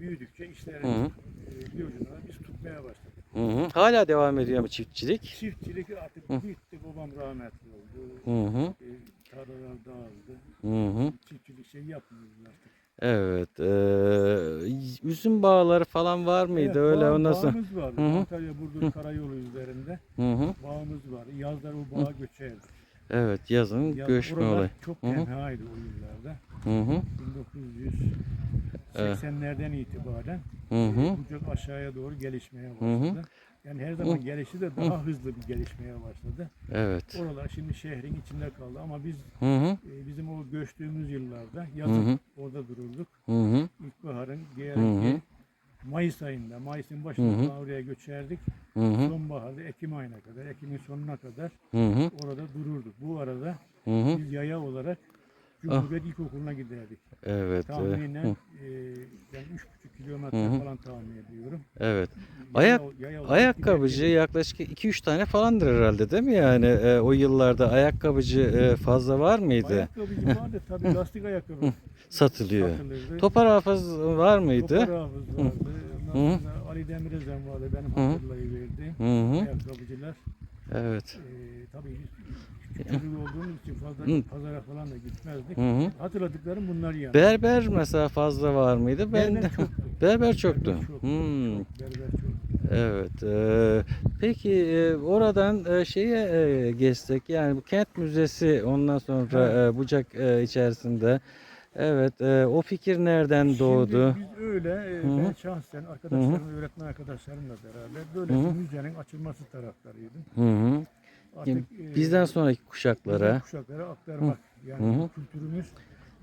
büyüdükçe işleri Hı e, bir ucuna biz tutmaya başladık. Hı hı. Hala devam ediyor mu çiftçilik? Çiftçilik artık Hı. bitti. Babam rahmetli oldu. Hı hı. E, tarlalar dağıldı. Hı hı. Çiftçilik şey yapmıyoruz artık. Evet. eee, üzüm bağları falan var mıydı Evet, öyle bağ- sonra? Bağımız vardı. Hı hı. Antalya Burdur Karayolu üzerinde Hı hı. bağımız vardı. Yazlar o bağa göçerdik. Evet yazın Yaz- göçme olayı. çok Hı hı. tenhaydı o yıllarda. Hı hı. 1980'lerden itibaren Hı hı. bu çok aşağıya doğru gelişmeye hı. başladı. Yani her zaman gelişti de daha hızlı bir gelişmeye başladı. Evet. Oralar şimdi şehrin içinde kaldı ama biz Hı hı. e, bizim o göçtüğümüz yıllarda Hı yazın hı. orada dururduk. Hı hı. İlkbaharın Hı diğer hı. Mayıs ayında, Mayıs'ın Hı hı. başında oraya göçerdik. Hı hı. Sonbaharda Ekim ayına kadar, Ekim'in sonuna kadar Hı hı. orada dururduk. Bu arada Hı hı. biz yaya olarak Cumhuriyet İlkokulu'na giderdik. Evet. Tahminen hı, ben 3,5 kilometre Hı hı. falan tahmin ediyorum. Evet. Ayak- yaya Ayakkabıcı giderdik. yaklaşık 2-3 tane falandır herhalde değil mi yani Eee, o yıllarda ayakkabıcı eee, fazla var mıydı? Ayakkabıcı vardı tabii lastik ayakkabı Satılıyor. satılırdı. Topar hafız var mıydı? Topar Hafız vardı. Hı hı. Ali Demirözen vardı benim hı. Ayakkabıcılar. Evet. Ee, tabii çocuk olduğumuz için fazla Hı. pazara falan da gitmezdik. Hı hı. Hatırladıklarım bunlar yani. Berber mesela fazla var mıydı? Ben Berber çoktu. Berber çoktu. Berber çok, Hmm. berber çok. Evet. eee, peki eee, oradan eee, şeye eee, geçsek yani bu kent müzesi ondan sonra eee, Bucak eee, içerisinde. Evet. eee, o fikir nereden doğdu? Şimdi biz öyle, e, Hı hı. ben şahsen arkadaşlarım, öğretmen arkadaşlarımla beraber böyle Hı hı. bir müzenin açılması taraftarıydım. Hı hı. Artık e, Bizden sonraki kuşaklara. kuşaklara aktarmak. Yani Hı hı. kültürümüz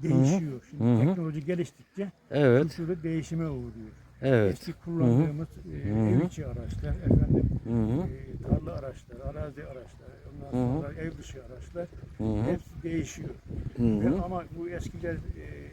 değişiyor. Şimdi Hı hı. teknoloji geliştikçe Evet. kültürü değişime uğruyor. Evet. Eski kullandığımız e, Hı hı. ev içi araçlar, efendim Hı hı. e, tarla araçları, arazi araçları, ondan Hı hı. sonra ev dışı araçlar Hı hı. hepsi değişiyor. Hı Ve hı. ama bu eskiler e,